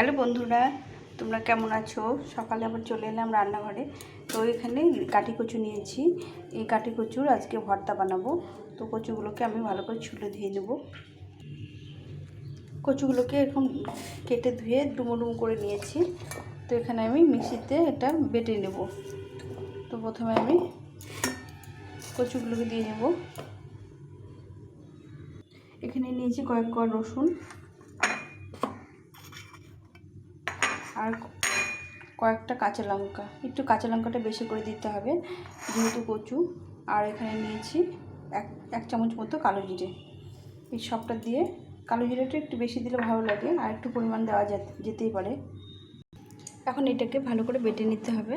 Hello বন্ধুরা, তোমরা কেমন আছো? সকালে আবার চলে এলাম রান্নাঘরে। তো এখানে কাটি কচু নিয়েছি। এই কাটি কচুর আজকে ভর্তা বানাবো। তো কচুগুলোকে আমি ভালো করে ছুলে ধুয়ে নেব। কচুগুলোকে এরকম কেটে ধুয়ে ডুমো ডুমো করে নিয়েছি। তো এখানে আমি মিক্সিতে এটা বেটে নেব। তো প্রথমে আমি কচুগুলোকে দিয়ে নেব। এখানে নিয়েছি কয়েক কোয়া রসুন। আর কয়েকটা কাঁচা লঙ্কা। একটু কাঁচা লঙ্কাটা বেশি করে দিতে হবে, যেহেতু কচু। আর এখানে নিয়েছি এক এক চামচ মতো কালো জিরে। এই সবটা দিয়ে কালো জিরেটা একটু বেশি দিলে ভালো লাগে, আর একটু পরিমাণ দেওয়া যেতেই পারে। এখন এটাকে ভালো করে বেটে নিতে হবে।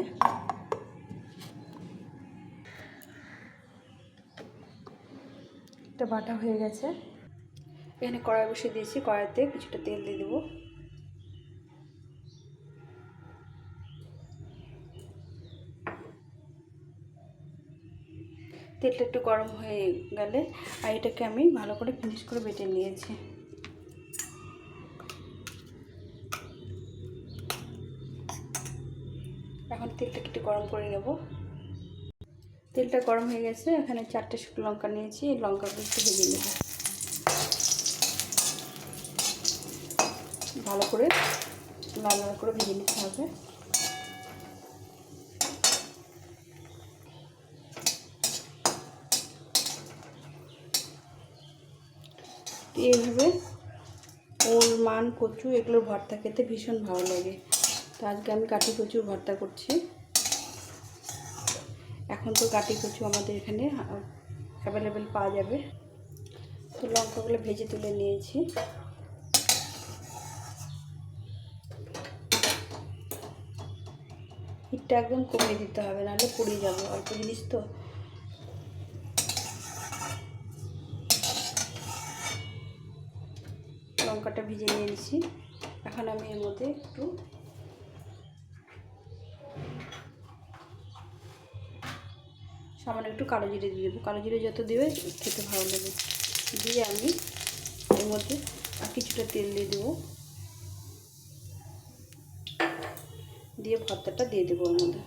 এটা বাটা হয়ে গেছে। এখানে কড়াই বসিয়ে দিয়েছি, কড়াইতে কিছুটা তেল দিয়ে দেবো। তেলটা একটু গরম হয়ে গেলে আর এটাকে আমি ভালো করে ফিনিশ করে বেটে নিয়েছি। এখন তেলটাকে একটু গরম করে নেব। তেলটা গরম হয়ে গেছে, এখানে চারটে শুকনো লঙ্কা নিয়েছি, এই লঙ্কাগুলো একটু ভেজে নেব। ভালো করে লাল লাল করে ভেজে নিতে হবে। এইভাবে ওল, মান, কচু এগুলোর ভর্তা খেতে ভীষণ ভালো লাগে। তো আজকে আমি কাটি কচুর ভর্তা করছি। এখন তো কাটি কচু আমাদের এখানে অ্যাভেলেবেল পাওয়া যাবে। তো লঙ্কাগুলো ভেজে তুলে নিয়েছি। হিটটা একদম কমিয়ে দিতে হবে, নাহলে পুড়িয়ে যাবে। অল্প জিনিস তো লঙ্কাটা ভিজে নিয়েছি এখন আমি এর মধ্যে একটু সামান্য একটু কালো জিরে দিয়ে দেবো। কালো জিরে যত দেবে খেতে ভালো লাগে দিয়ে আমি এর মধ্যে আর কিছুটা তেল দিয়ে দেবো। দিয়ে ভর্তাটা দিয়ে দেবো ওর মধ্যে।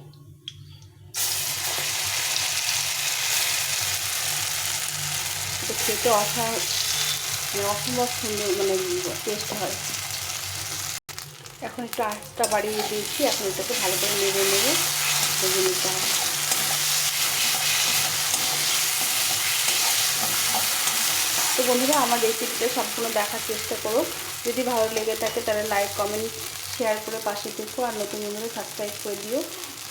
খেতে অসা অসম্ভব সুন্দর মানে টেস্ট হয়। এখন একটু আঁচটা বাড়িয়ে দিয়েছি, এখন এটাকে ভালো করে নেড়ে নেড়ে ভেজে নিতে হবে। তো বন্ধুরা, আমার রেসিপিটা সম্পূর্ণ দেখার চেষ্টা করো। যদি ভালো লেগে থাকে তাহলে লাইক কমেন্ট শেয়ার করে পাশে দেখো আর নতুন বন্ধুরা সাবস্ক্রাইব করে দিও।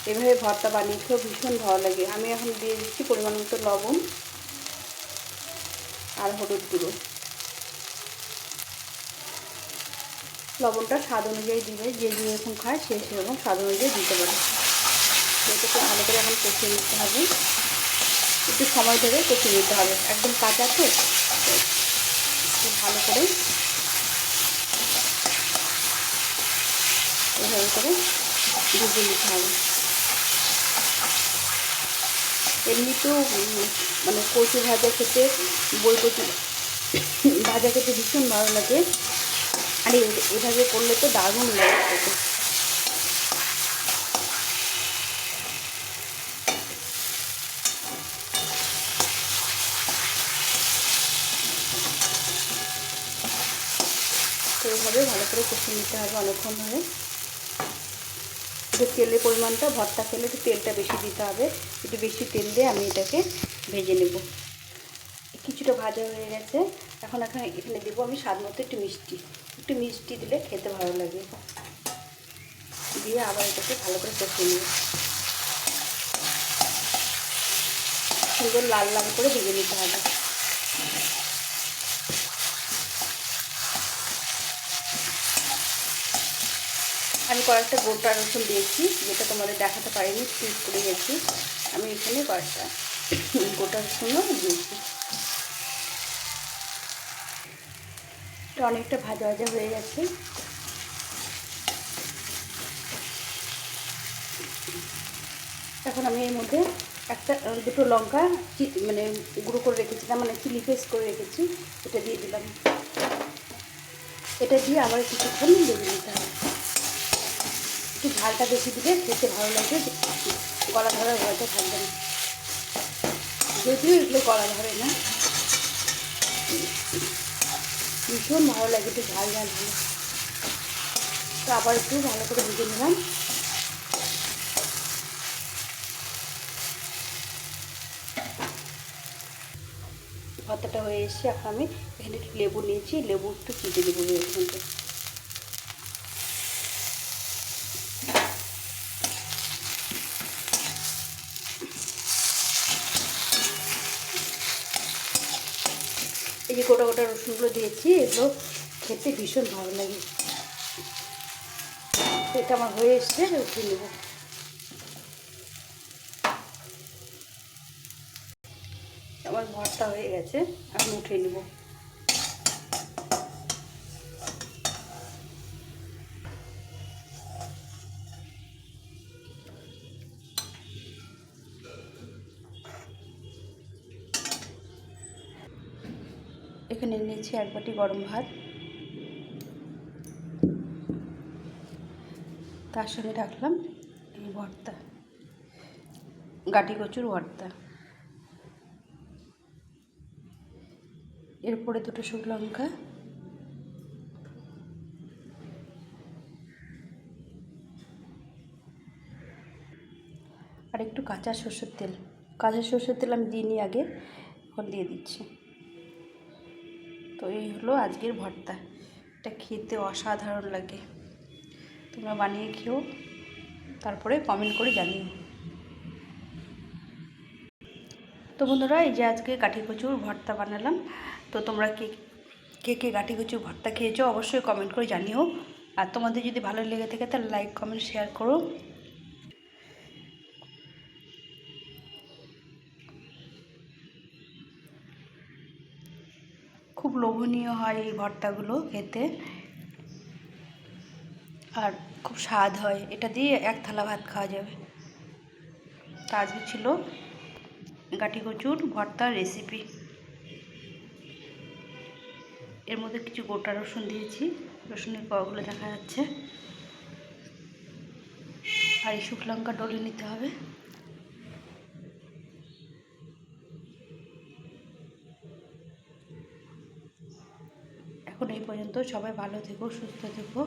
এভাবে ভর্তা বানিয়ে খেয়েও ভীষণ ভালো লাগে। আমি এখন দিয়ে দিচ্ছি পরিমাণ মতো লবণ আর হলুদ গুঁড়ো। লবণটা স্বাদ অনুযায়ী দিবে, যে যেরকম খায় সে সেরকম স্বাদ অনুযায়ী দিতে পারে। এটাকে ভালো করে এখন কষিয়ে নিতে হবে। একটু সময় ধরে কষিয়ে নিতে হবে। একদম কাঁচা তো ভালো করে এভাবে করে ভেজে নিতে হবে। এমনিতেও মানে কচু ভাজা খেতে বই কচু ভাজা খেতে ভীষণ ভালো লাগে। আর এভাবে করলে তো দারুণ লাগে। খেতে তো এইভাবে ভালো করে কষিয়ে নিতে হবে অনেকক্ষণ ধরে। একটু তেলের পরিমাণটা, ভর্তা খেলে একটু তেলটা বেশি দিতে হবে। একটু বেশি তেল দিয়ে আমি এটাকে ভেজে নেব। কিছুটা ভাজা হয়ে গেছে। এখন এখানে এখানে দেবো আমি স্বাদ মতো একটু মিষ্টি। একটু মিষ্টি দিলে খেতে ভালো লাগে। দিয়ে আবার এটাকে ভালো করে কষিয়ে নেব। সুন্দর লাল লাল করে ভেজে নিতে হবে। আমি কয়েকটা গোটা রসুন দিয়েছি, যেটা তোমাদের দেখাতে পারিনি স্কিপ করে গেছি আমি এখানে কয়েকটা গোটা রসুনও দিয়েছি। অনেকটা ভাজা ভাজা হয়ে গেছে। এখন আমি এর মধ্যে একটা দুটো লঙ্কা মানে গুঁড়ো করে রেখেছিলাম মানে চিলি পেস্ট করে রেখেছি, এটা দিয়ে দিলাম। এটা দিয়ে আবার কিছুক্ষণ ভেজে নিতে হবে। একটু ঝালটা বেশি দিলে খেতে ভালো লাগে, গলা ধরার ভয়টা থাকবে না। যদিও এগুলো গলা ধরে না। ভীষণ ভালো লাগে, একটু ঝাল ঝাল হলে তো আবার একটু ভালো করে ভেজে নিলাম। ভর্তাটা হয়ে এসছে, এখন আমি এখানে একটু লেবু নিয়েছি, লেবু একটু কেটে দেবো এখানটা গোটা গোটা রসুনগুলো দিয়েছি, এগুলো খেতে ভীষণ ভালো লাগে। এটা আমার হয়ে এসছে উঠিয়ে নেব। আমার ভর্তা হয়ে গেছে, আমি উঠে নেব। এখানে নিয়েছি এক বাটি গরম ভাত। তার সঙ্গে রাখলাম এই ভর্তা, গাটি কচুর ভর্তা। এরপরে দুটো শুকনো লঙ্কা। আর একটু কাঁচা সর্ষের তেল। কাঁচা সর্ষের তেল আমি দিইনি আগে, এখন দিয়ে দিচ্ছি। তো এই হলো আজকের ভর্তা। এটা খেতে অসাধারণ লাগে। তোমরা বানিয়ে খেও, তারপরে কমেন্ট করে জানিও। তো বন্ধুরা, এই যে আজকে কাঠি কচুর ভর্তা বানালাম। তো তোমরা কে কে কে কাঠি কচুর ভর্তা খেয়েছো অবশ্যই কমেন্ট করে জানিও। আর তোমাদের যদি ভালো লেগে থাকে, তাহলে লাইক কমেন্ট শেয়ার করো। লোভনীয় হয় এই ভর্তাগুলো খেতে। আর খুব স্বাদ হয়। এটা দিয়ে এক থালা ভাত খাওয়া যাবে। তা আজকে ছিল গাটি কচুর ভর্তার রেসিপি এর মধ্যে কিছু গোটা রসুন দিয়েছি। রসুনের কগুলো দেখা যাচ্ছে। আর এই শুকলঙ্কা ডলে নিতে হবে। এই পর্যন্ত সবাই ভালো থেকো সুস্থ থেকো।